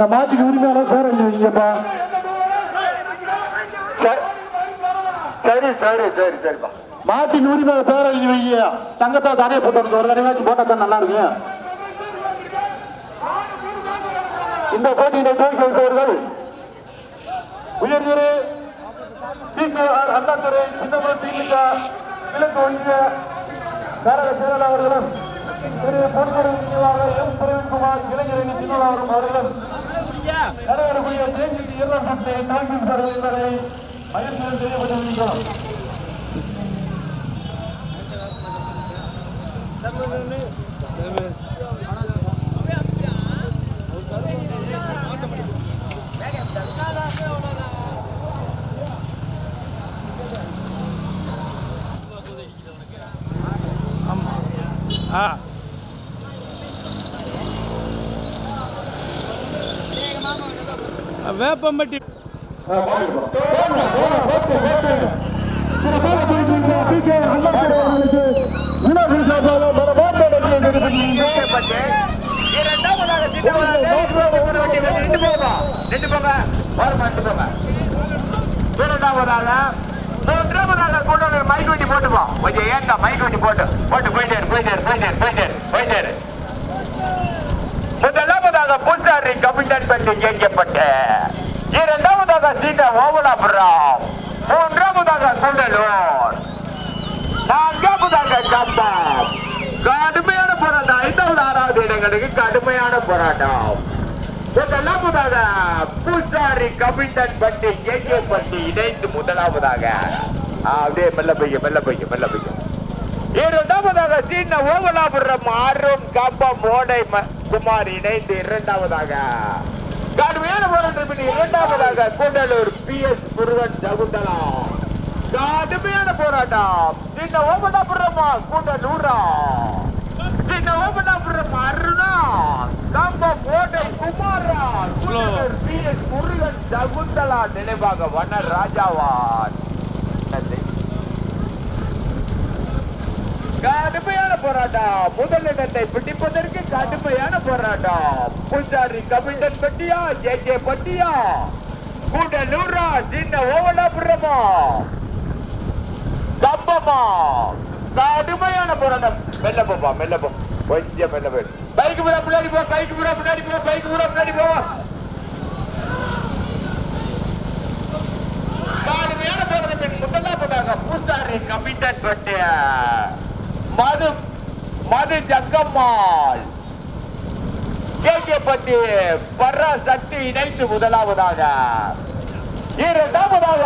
அந்த மாட்டுக்கு உரிமையாளர் பேர் எழுதி வைங்கப்பா சரி. சரி சரி சரிப்பா. மாட்டின் உரிமையாளர் பேர் எழுதி வைங்க. தங்கத்தை தடையை போட்டு ஒரு தடவையாச்சும் போட்டா தான் நல்லா இருக்கு இந்த போட்டியினை துவக்கி வைத்தவர்கள் உயர்திரு டிபிஆர் அண்ணாதுரை சின்னமன் திமுக கிழக்கு ஒன்றிய கழக செயலாளர் அவர்களும் திரு பொதுத்துறை நிர்வாகர் பிரவீன்குமார் இளைஞரணி சின்னலாவரும் அவர்களும் நடைபெறக்கூடிய தேசிய இரண்டாம் சுற்று தாக்கிவிட்டார்கள் என்பதை மகிழ்ச்சியுடன் தெரியப்பட்டிருக்கின்றோம் ஆ வேப்பம்பட்டி இரண்டாவதாக சின்னவனாக நின்று போங்க நின்று போங்க ஓரமா நின்று போங்க இரண்டாவதாக வேப்பம்பட்டி. கொண்டு வந்து மைக் வெட்டி போட்டு போட்டு போயிட்டே இரு, போயிட்டே இரு, போயிட்டே போயிட்டே போயிட்டே முதலாவதாக பூசாரி கமிஷன் பற்றி கேட்கப்பட்ட இரண்டாவதாக சீட்டை ஓவலாபுரம் மூன்றாவதாக கூடலூர் நான்காவதாக கம்பம். கடுமையான போராட்டம். ஐந்தாவது ஆறாவது இடங்களுக்கு கடுமையான போராட்டம். முதலாவதாக பூசாரி பட்டி கே. கே. பட்டி இணைந்து முதலாவதாக. அப்படியே மெல்ல பைய மெல்ல பைய மெல்ல பைய இரண்டாவதாக சீன ஓவலாபுரம் ஆறும் கம்பம் ஓடை ம- குமார் இணைந்து இரண்டாவதாக. கடுமையான போராட்டம் இரண்டாவதாக கூடலூர் பி எஸ் முருகன் சகுந்தலா கடுமையான போராட்டம். சின்ன ஓபனாபுரமா கூடலூரா சின்ன ஓபனாபுரம் அருணா. கம்பம் ஓடை குமாரா. கூடலூர் பி எஸ் முருகன் சகுந்தலா நினைவாக வன ராஜாவான். கடுமையான போராட்டம். முதலிடத்தை பிடிப்பதற்கு கடுமையான போராட்டம். பூசாரி கபிண்டன் பட்டியா ஜே கே பட்டியா? கூடலூரா சின்ன ஓவலாபுரமா? கம்பமா? கடுமையான போராட்டம். மெல்ல போப்பா மெல்ல போ. கொஞ்சம் மெல்ல போய் பைக்கு பூரா பின்னாடி போ பைக்கு பூரா பின்னாடி போ பைக்கு பூரா பின்னாடி போ. கடுமையான போராட்டத்தின் போட்டாங்க பூசாரி கமிட்டன் பட்டிய? மது மது ஜங்கம்மாள் கேகேப்பட்டி பர்ரா சக்தி இணைத்து முதலாவதாக. இரண்டாவதாக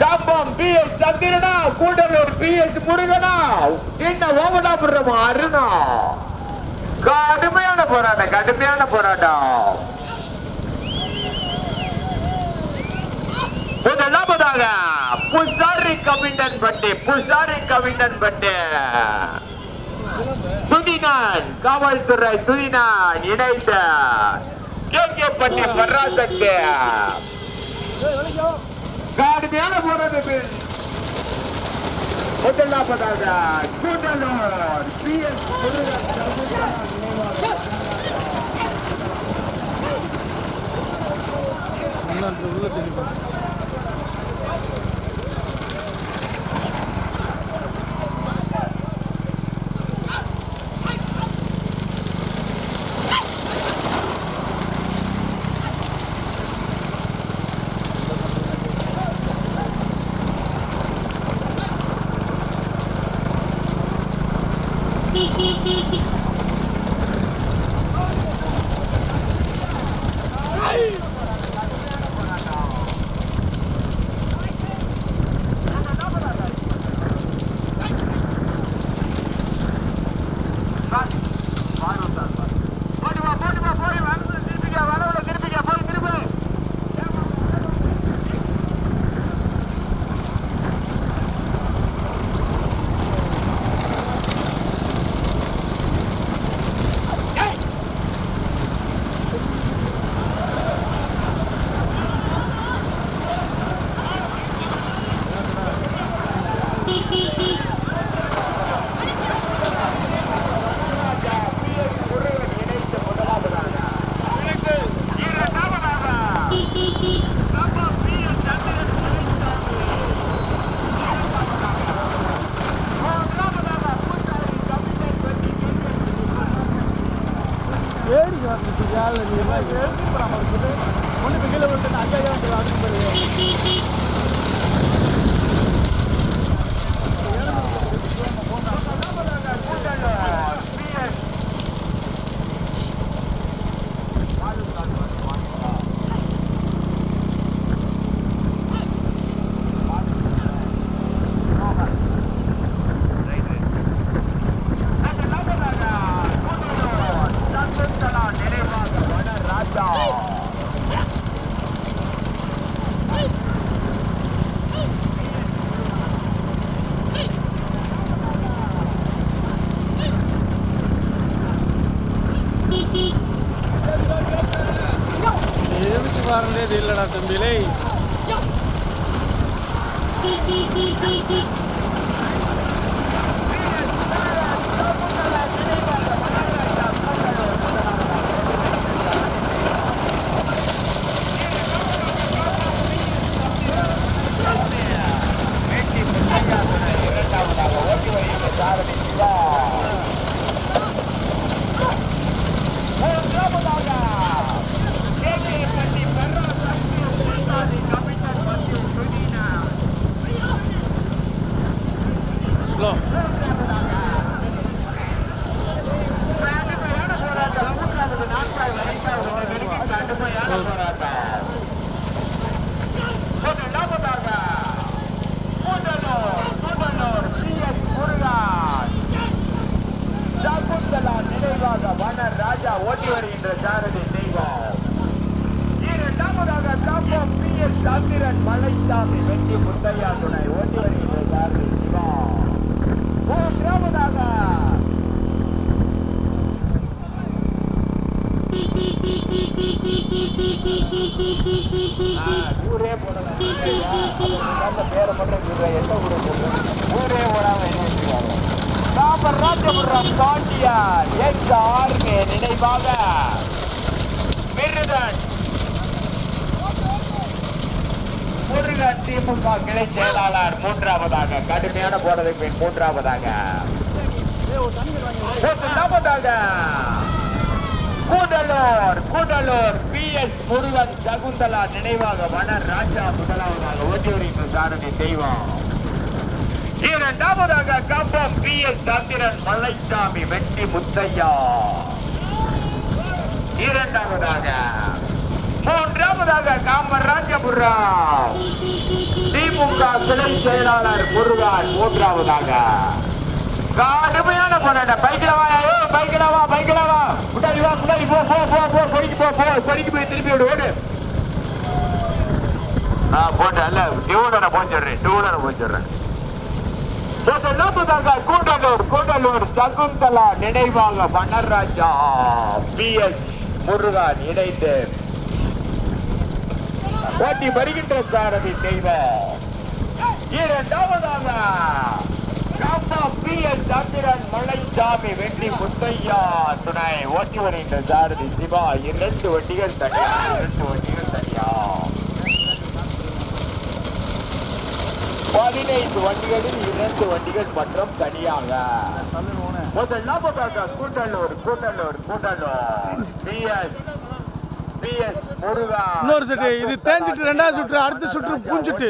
கம்பம் பி எஸ் சந்திரனா கூடலூர் பி எஸ் முருகனா இந்த ஓமனாபுரம் அருணா. கடுமையான போராட்டம் கடுமையான போராட்டம். முதலாவதாக புசாரி கவிண்டன் பட்டு புசாரி கவிண்டன் பட்டு. சுதினான் காவல்துறை சுதினான் இணைந்த கேகேப்பட்டி பராசக்தி கடுமையான போராட்டத்தில் முதலாவதாக கூடலூர் பி. எஸ். உள்ள தெரியும் போடுவா எதுக்கு 行 காப்பம் சந்திரன் மலைசாமி வெட்டி முத்தையா துணை. ஓட்டி வருகின்ற சிவா. ஊரே போடலாம். பேரை மட்டும் எந்த ஊரை ஊரே போடாம என்ன வச்சுக்காங்க காமராஜபுரம் பாண்டியார் எஸ் ஆர்மே நினைவாக. மிருதன். முருகன் திமுக கிளை செயலாளர் மூன்றாவதாக கடுமையான போனதை பின் மூன்றாவதாக கூடலூர் கூடலூர் பி எஸ் முருகன் சகுந்தலா நினைவாக வன ராஜா முதலாவதாக ஓட்டி வருகின்ற சாரதி தெய்வம். இரண்டாவதாக கம்பம் பி எஸ் சந்திரன் மலைசாமி வெற்றி முத்தையா. இரண்டாவதாக மூன்றாவதாக காமராஜபுரம் திமுக கிளை செயலாளர் முருகான் மூன்றாவதாக. கடுமையான போராட்டம். பைக்கில வா ஏ பைக்கில வா பைக்கில முன்னாடி வா முன்னாடி போ போ போ போ பொறிக்கு போ போ. பொறிக்கு போய் திருப்பி விடு ஓடு. நான் போட்டேன் இல்ல டியூனரை போஞ்சிடுறேன் டியூனரை போஞ்சிடுறேன். முதலாவதாக கூடலூர் கூடலூர் சகுந்தலா நினைவாக வனராஜா பி எஸ் முருகன் இணைந்து ஓட்டி வருகின்ற சாரதி செய்வ இரண்டாவதாக காப்பா பி எஸ் சந்திரன் மலைசாமி வெற்றி முத்தையா துணை. ஓட்டி வருகின்ற சாரதி சிவா இரண்டு வண்டிகள் தனியா இரண்டு வண்டிகள் தனியா. பதினைந்து வண்டிகளில் இரண்டு வண்டிகள் மற்றும் தனியாக. முதலாவதாக கூட்டலூர் கூட்டலூர் கூட்டலூர் பி இன்னொரு சுற்று, இது தேஞ்சிட்டு ரெண்டாவது சுற்று, அடுத்த சுற்று புஞ்சிட்டு.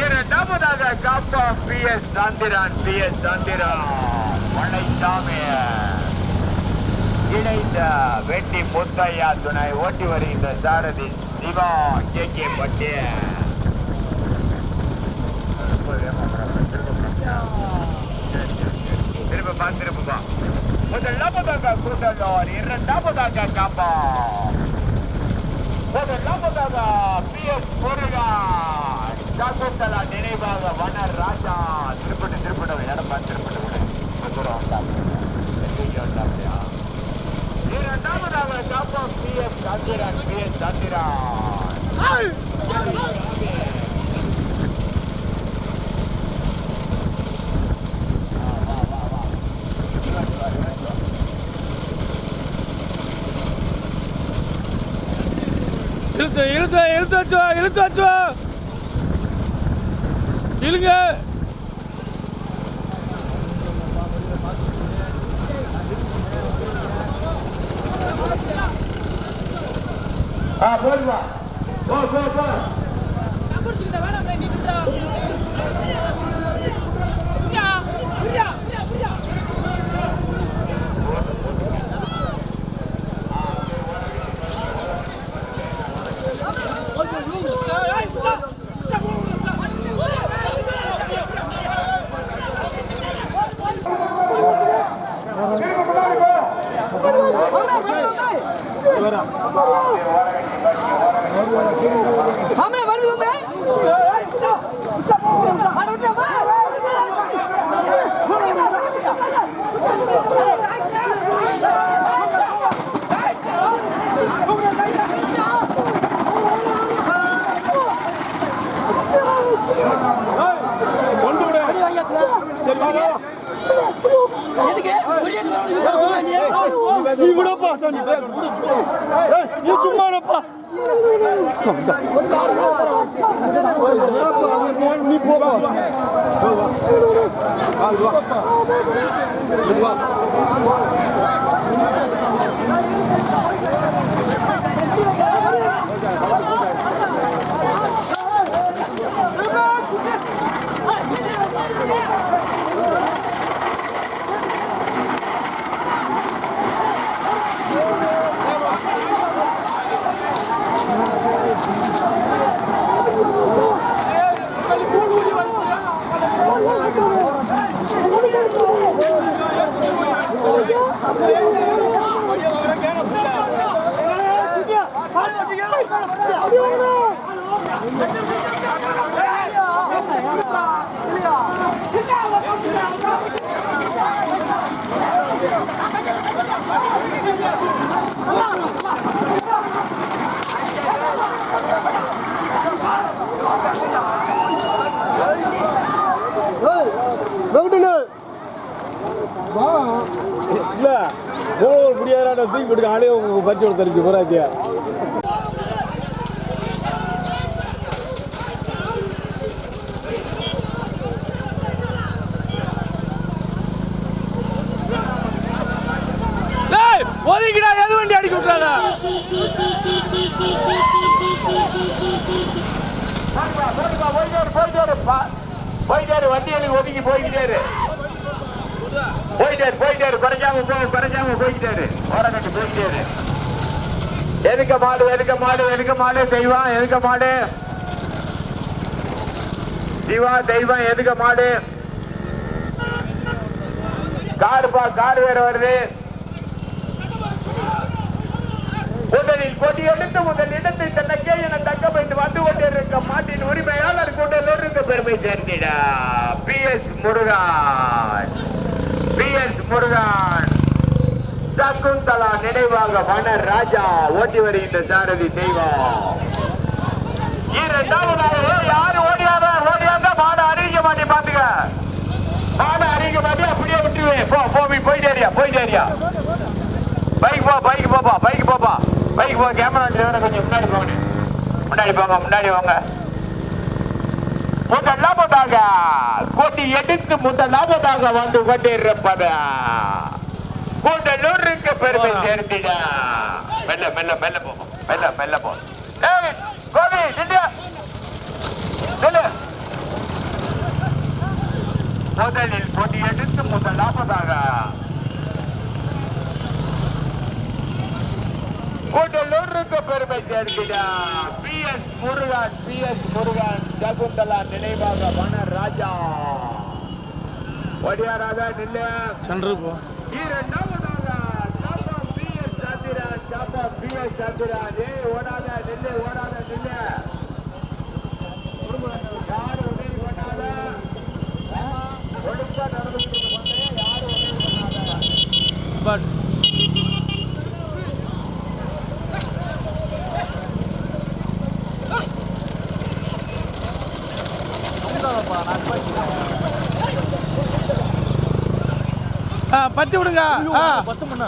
இரண்டாவதாக காப்பா P S Chandran P S Chandran Malaisamy இணைந்த வெட்டி முத்தையா துணை ஓட்டி வருகின்ற சாரதி சிவா கே கே பட்டு. திரும்ப திரும்ப முதலாவதாக கூட்டலோர் இரண்டாவதாக காப்பா முதலாவதாக பி எஸ் முருகா. சகுந்தலா நினைவாக வன ராஜா. திருப்பட்டு இடம் பார்த்து திருப்பிட்டு கூட இப்போ தூரம் வந்தாங்க எங்கேயும் வந்தாங்க இரண்டாவதாக காப்பா P S Chandran P S Chandran. இழுத்து வச்சு வா, வச்சு இழுங்க. ஆ போடுவா போ போ போ. 雨 இல்ல போக முடியாத தூக்கி போட்டு ஆளே உங்க பரிச்சு கொடுத்துருக்கு போராத்தியா போயிட்டாரு போயிட்டாரு பா- போயிட்டாரு வண்டி எனக்கு ஒதுக்கி போய்கிட்டாரு போயிட்டாரு போயிட்டாரு குறைஞ்சாம போ குறைஞ்சாம போய்கிட்டாரு ஓரங்கட்டு போய்கிட்டாரு எதுக்க மாடு எதுக்க மாடு எதுக்க மாடு தெய்வம் எதுக்க மாடு சிவா தெய்வம் எதுக்க மாடு காருப்பா கார் வேற வருது முதலில் கொடி எடுத்து முதல் இடத்தை தனக்கே என தக்க வைத்து வந்து கொண்டிருக்க மாட்டின் உரிமையாளர் கூட்டலோடு பெருமை சேர்ந்திட. P S Murugan. P S Murugan. Sakunthala நினைவாக வன ராஜா ஓட்டி வருகின்ற சாரதி தெய்வம். இரண்டாவதாக யாரு ஓடியாத? ஓடியாத பாட அறிவிக்க மாட்டேன் பாத்துக்க. மாடு அறிவிக்க மாட்டேன் அப்படியே விட்டுருவேன் போ போய் நீ போயிட்டேரியா போயிட்டேரியா பைக் போ பைக் போப்பா பைக் போப்பா. பைக் போ கேமரா டிரைவரை கொஞ்சம் முன்னாடி போங்க. முன்னாடி போங்க முன்னாடி போங்க. முதலாவதாக கொடி எடுத்து முதலாவதாக வந்து கொண்டிருப்பது? கூட்டலூருக்கு பெருமை சேர்த்திடா. மெல்ல மெல்ல மெல்ல போ. மெல்ல மெல்ல போ. ஏய் கோபி நில்லு. முதலில் போட்டி எடுத்து முதலாவதாக கூட்டலூருக்கு பெருமை சேர்த்திடா. P S Murugan P S Murugan Sakunthala நினைவாக வன ராஜா ஒடியாராக நில்லு. சென்று போ இரண்டாவதாக சாப்பா பிஎஸ் சந்திரன் சாப்பா பிஎஸ் சந்திரன். ஏய் ஓடாத நில்லு ஓடாத நில்லு. யாரு உதவி பண்ணாத ஒழுங்கா நடந்துட்டு இருக்க யாரு உதவி பண்ணாத பட் ஆ பத்தி விடுங்க. பத்து மணி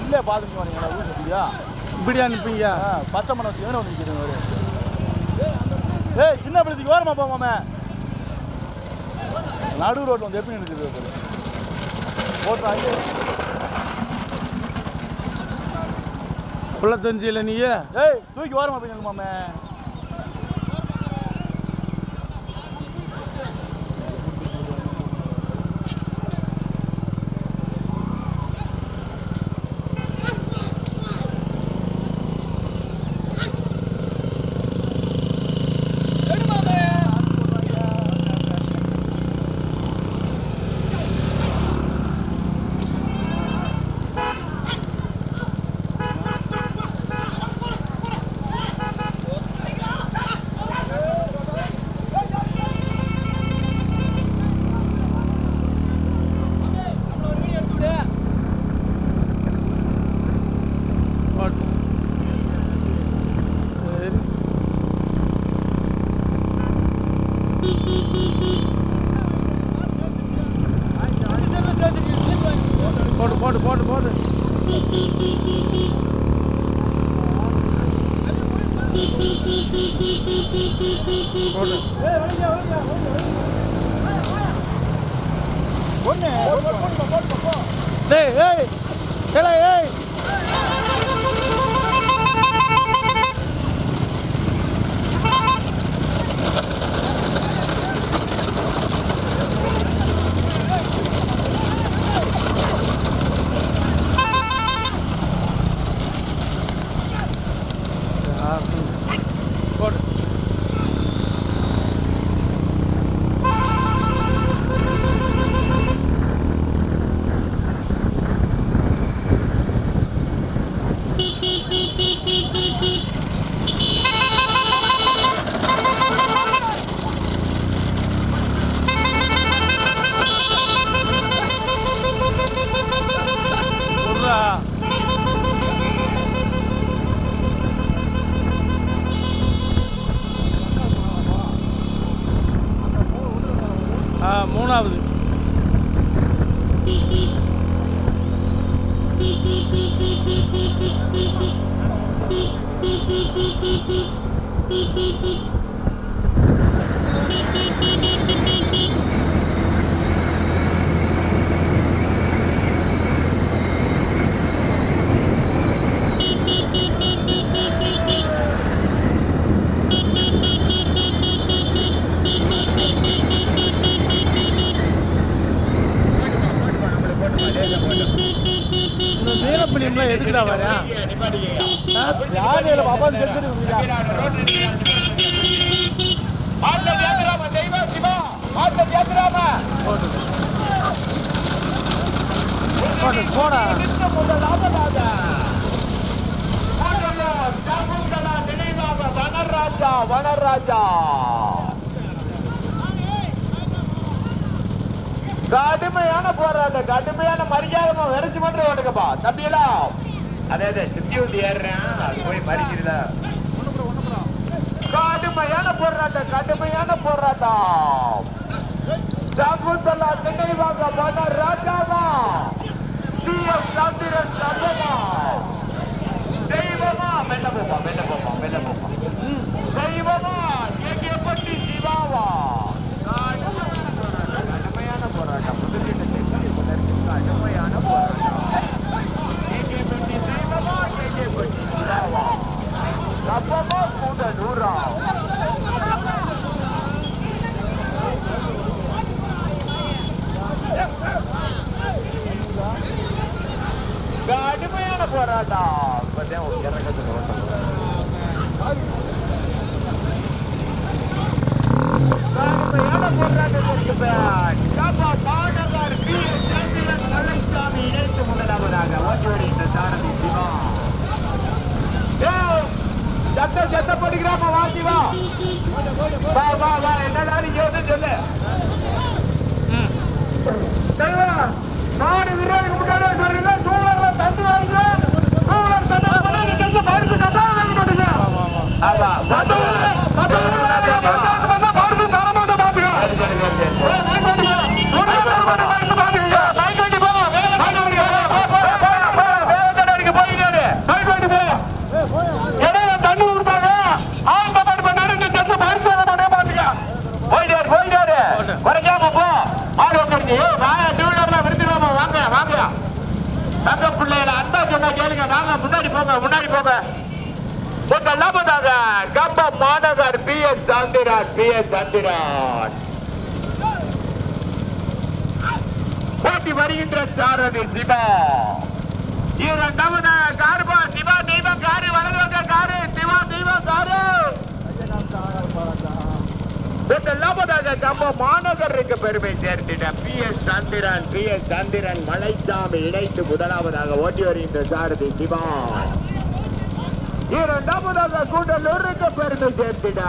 இல்லே பாத்துட்டு வரீங்களா ஊர் சுத்தியா? இப்படி அனுப்பிங்க பச்சை மணம் வச்சு வேணும் நிற்கிறது ஒரு ஏய் சின்ன பிள்ளைக்கு ஓரமா போமாமே நடு ரோட்ல வந்து எப்படி இருக்குது ஓட்டுறா ஐயோ உள்ள தெரிஞ்சில நீயே. ஏய் தூக்கி ஓரமா போய் நிற்குமாமே போட்டு. சரி போடு போடு போடு போடு போடு ஒண்ணு டேய் ஏய் ஏலே ஏய் ஆ மூணாவது இந்த நீலப்பிள்ளைங்களாம் எதுக்குடா வரேன் யாரு இல்லை பாப்பான்னு செஞ்சுட்டு ஆட்டம் ஏத்துறாம தெய்வம் சிவா ஆட்டம் ஏத்துறாம போட்டு போட்டு போடா. நின்று முதலாவதாக ஆட்டம் சகுந்தலா நினைவாக வனராஜா வனராஜா கடுமையான போராட்டம் கடுமையான மரியாதை வெறிச்சு மட்டும் ஓட்டுக்கப்பா தம்பியலா. அதே அதே சுத்தி வந்து ஏறுறேன். அது போய் மறிக்கிறதா? கடுமையான போராட்டம் கடுமையான போராட்டம். சகுந்தலா நினைவாக வனராஜாவா இந்திய சதுர சதமா தெய்வமா மெல்ல போமா மெல்ல போமா மெல்ல போமா தெய்வமா எங்கேப்பட்டி சிவாவா கடுமையான போராட்டம் முதலீட்டு கடுமையான போராட்டம் ஏகேபட்டி தெய்வமா ஏகேபட்டி சிவாவா அப்பமா கூட நூறா たーこれでもやらかってもらった மாநகர் P S Chandran P S Chandran. போட்டி வருகின்ற சாரதி சிவா. இரண்டாவது காருபா சிவா தெய்வம் காரு வலதுவங்க காரு சிவா தெய்வம் காரு முதலாவதாக கம்ப மாநகருக்கு பெருமை சேர்த்திட P S Chandran P S Chandran Malaisamy இணைத்து முதலாவதாக ஓட்டி வருகின்ற சாரதி சிவா. இரண்டாவதாக கூட்டலூருக்கு பெருமை சேர்த்திட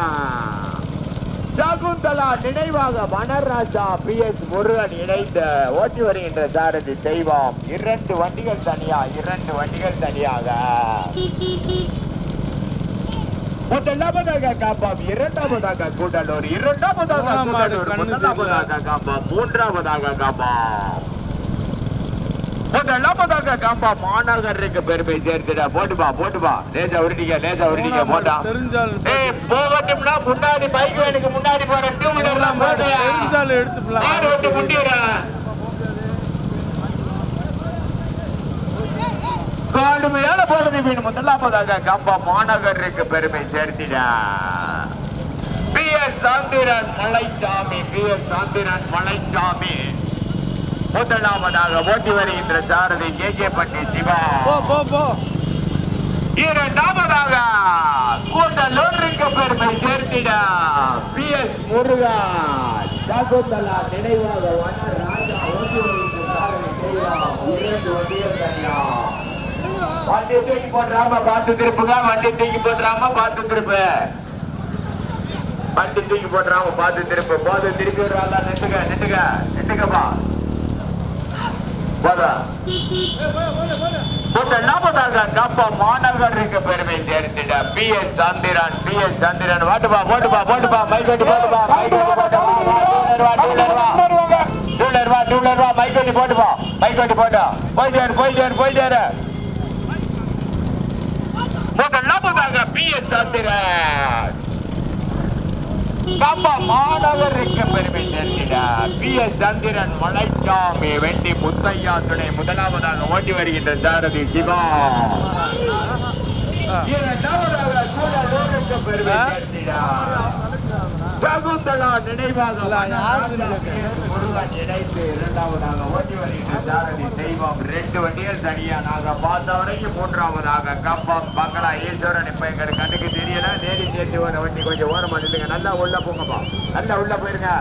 சகுந்தலா நினைவாக வனராஜா பி எஸ் முருகன் இணைந்து ஓட்டி வருகின்ற சாரதி தெய்வம். இரண்டு வண்டிகள் தனியா இரண்டு வண்டிகள் தனியாக. முதலாவதாக காப்பாம் இரண்டாவதாக கூட்டலூர் இரண்டாவதாக முதலாவதாக காப்பாம் மூன்றாவதாக காப்பாம். முதலாவதாக காப்பாம் மாநகருக்கு பெருமை சேர்த்துடா. போட்டுப்பா போட்டுப்பா. லேசா உருட்டிக்க லேசா உருட்டிக்க போட்டா ஏய் போகட்டும்னா முன்னாடி பைக் வேனுக்கு முன்னாடி போற டூ வீலர்லாம் போட்டையா தெரிஞ்சால் எடுத்துக்கலாம். மாடு விட்டு முட்டிடுறேன் கடுமையான போறது மீன் முதலாவதாக கம்பா மாநகருக்கு பெருமை சேர்த்திடா. P S Chandran Malaisamy P S Chandran Malaisamy. முதலாவதாக ஓட்டி வருகின்ற சாரதி கே கே பட்டி சிவா. இரண்டாவதாக கூட்டலூருக்கு பெருமை சேர்த்திட பி எஸ் முருகன் சகுந்தலா நினைவாக ராஜா ஓட்டி வருகின்ற சாரதி இரண்டு தனியா. வண்டி தூக்கி போடுறாம பார்த்து திருப்புங்க. வண்டி தூக்கி போடுறாம பார்த்து திருப்பு. வண்டி தூக்கி போடுறாம பார்த்து திருப்பு. போது திருப்பி விடுறாங்க நிட்டுக்க நிட்டுக்க நிட்டுக்கப்பா போதா? முதலாவதாக கப்ப மாநகருக்கு பெருமை சேர்த்திட P. S. Chandran P. S. Chandran. வாட்டுப்பா போட்டுப்பா போட்டுப்பா மைக் வெட்டி போட்டுப்பா மைக் வெட்டி போட்டுப்பா. டூலர் வா டூலர் வா டூலர் வா மைக் வெட்டி போட்டுப்பா. மைக் வெட்டி போட்டா. போய் போயிட்டாரு போயிட்டாரு முதலாவதாக பி. எஸ். சந்திரன். கப்ப மாணவருக்கு பெருமை சேர்த்திட. பி. எஸ். சந்திரன் மலைச்சாமி வெண்டி முத்தையா துணை. முதலாவதாக ஓட்டி வருகின்ற சாரதி சிவா. இரண்டாவதாக பெருமை சேர்த்திட. சகுந்தலா நினைவாக முருகன் இணைத்து இரண்டாவதாக ஓட்டி வருகின்ற சாரதி தெய்வம் ரெண்டு வண்டிகள் தனியா நாங்க பார்த்த வரைக்கும் மூன்றாவதாக கம்பம் பங்களா ஈஸ்வரன். இப்ப எங்களுக்கு கண்ணுக்கு தெரியல நேரி சேர்த்து வர வண்டி கொஞ்சம் ஓரமா நில்லுங்க. நல்லா உள்ள போங்கப்பா. நல்லா உள்ள போயிருங்க.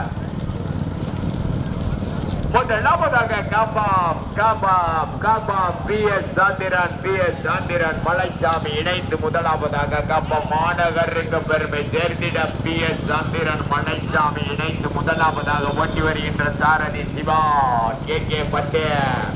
முதலாவதாக காப்பாம் காப்பாம் காப்பாம் P. S. Chandran P. S. Chandran Malaisamy இணைந்து முதலாவதாக காப்பாம் மாநகருக்கு பெருமை தேர்ந்திட பி. எஸ். சாந்திரன் மலைச்சாமி இணைந்து முதலாவதாக ஓட்டி வருகின்ற சாரதி சிவா கே. கே. பட்டேல்.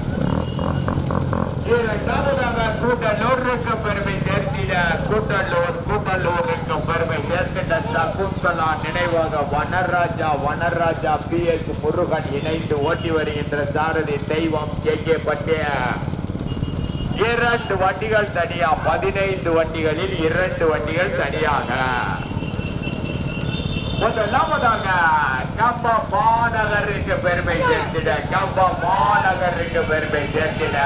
இரண்டாவதாக கூட்டலூருக்கு பெருமை கூட்டல்லூர் கூட்டலூர் என்னும் பெருமை சேர்த்திட கூட்டலா நினைவாக வனராஜா வனராஜா பி. எஸ் முருகன் இணைந்து ஓட்டி வருகின்ற சாரதி தெய்வம் கே. கே. இரண்டு வண்டிகள் தனியா பதினைந்து வண்டிகளில் இரண்டு வண்டிகள் தனியாக. முதலாவதாக கம்ப மாநகருக்கு பெருமை சேர்த்திட கம்ப மாநகருக்கு பெருமை சேர்த்திட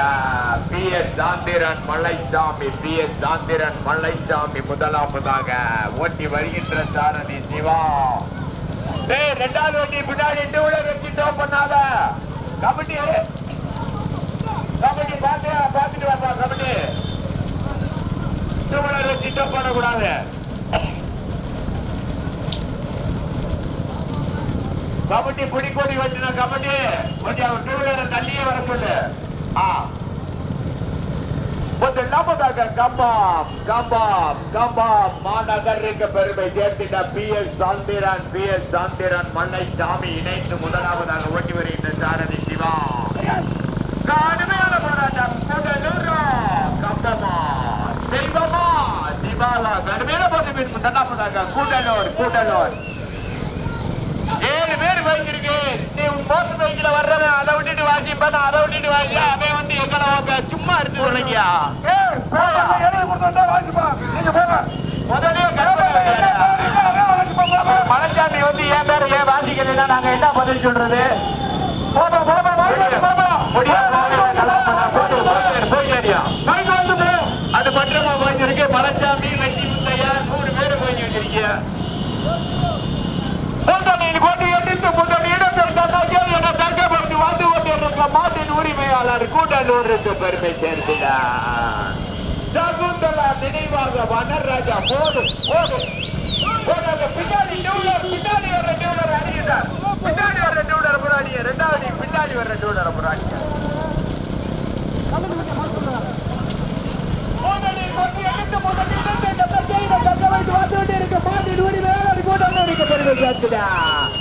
P S Chandran Malaisamy P S Chandran Malaisamy முதலாவதாக ஓட்டி வருகின்ற சாரதி சிவா. டேய் ரெண்டாவது வண்டி பின்னாடி டூல வச்சு டோ பண்ணாத. கபடி. கபடி பாத்து பாத்துட்டு வாப்பா கபடி. கிட்ட போடக்கூடாது கபடி புடி கொடி வச்சுன கபடி. கொஞ்சம் அவன் டூ வீலர் தள்ளியே வர சொல்லு. ஆ. கொஞ்சம் நம்பதாக கம்பாம் கம்பாம் கம்பாம். மாநகருக்கு பெருமை சேர்த்திட்ட P S Chandran P S Chandran Samy இணைந்து முதலாவதாக ஓட்டி வருகின்ற சாரதி சிவா. கடுமையான போராட்டம் கூடலூரா கம்பமா தெய்வமா திவாலா கடுமையான போட்டி முதலாவதாக கூடலூர் கூடலூர். வாசிப்பான் அதை விட்டுட்டு வாங்கி அவன் வந்து எங்கட சும்மா சொல்லுங்கயா முதலே மலைச்சாமி வந்து என் பேரை ஏன் வாசிக்கலைன்னா நாங்க என்ன பதில் சொல்றது. முடியாது. போயிட்டாரியா? அது பத்திரமா வாங்கியிருக்கு மலைச்சாமி வெட்டி முத்தையா நூறு பேர் வாங்கி வச்சிருக்கீங்க பொந்தனின் கொண்டு எதிர்த்து முதல் இடத்தில் தந்தாக்கிய என தங்கப்படுத்தி வந்து கொண்டிருக்க மாட்டின் உரிமையாளர் கூட்டலூருக்கு பெருமை சேர்க்கிறார் சகுந்தலா நினைவாக வனராஜா போது போது போடாத பின்னாடி டூலர் பின்னாடி வர்ற டூலர் அடிக்கிறார் பின்னாடி வர்ற டூலர் புறாடிய ரெண்டாவது பின்னாடி வர்ற டூலர் புறாடிய முதலில் கொண்டு எடுத்து முதல் இடத்தை தந்தாக்கிய என தங்க வைத்து வந்து கொண்டிருக்க மாட்டின் உரிமையாளர் கூட்டலூருக்கு பெருமை சேர்க்கிறார்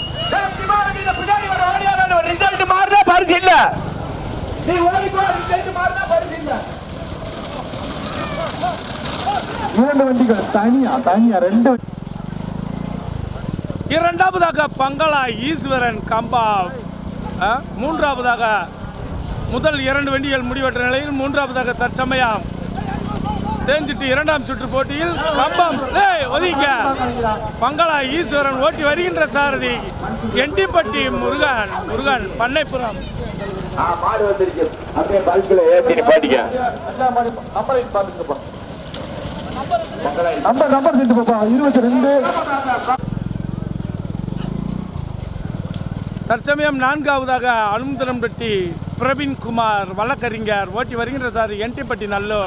பின்னாடி வர ஓடியாத ரிசல்ட் மாறினா பரிசு இல்ல. நீ ஓடிக்கோ ரிசல்ட் மாறினா பரிசு இல்ல இரண்டு வண்டிகள் தனியா தனியா ரெண்டு இரண்டாவதாக பங்களா ஈஸ்வரன் கம்பா ஆ, மூன்றாவதாக முதல் இரண்டு வண்டிகள் முடிவற்ற நிலையில் மூன்றாவதாக தற்சமயம் தேஞ்சிட்டு இரண்டாம் சுற்று போட்டியில் கம்பம். ஏய் ஒதுங்க பங்களா ஈஸ்வரன் ஓட்டி வருகின்ற சாரதி எண்டிப்பட்டி முருகன் முருகன் பண்ணைப்புறம். மாடு வந்துருச்சு. அப்படியே பல்கில் ஏற்றி பாட்டிக்க. நம்பரை நம்பர் செஞ்சு பாப்பா. இருபத்தி ரெண்டு தற்சமயம் நான்காவதாக அனுமந்தனம்பட்டி பிரவீன்குமார் வழக்கறிஞர். ஓட்டி வருகின்ற சார் என்டிப்பட்டி நல்லோ.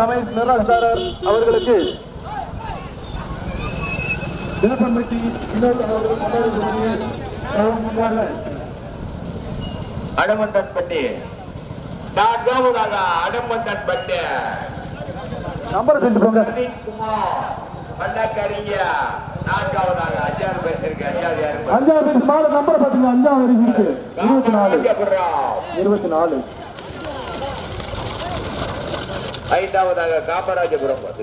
ரமேஷ் நிராசாரர் அவர்களுக்கு கௌரவமாக அடமந்தன் பட்டி அடமந்தன் பட்டி நம்பர் செஞ்சு போங்க. வண்ணக்கறிங்க நான்காவதாக அஞ்சாறு பேர் இருக்கு அஞ்சாவது யாரு அஞ்சாவது மாலை நம்பரை பாத்தீங்க அஞ்சாவது வரைக்கும் இருக்கு. இருபத்தி நாலு. காமராஜபுரம். இருபத்தி நாலு. ஐந்தாவதாக காமராஜபுரம் வந்துங்க.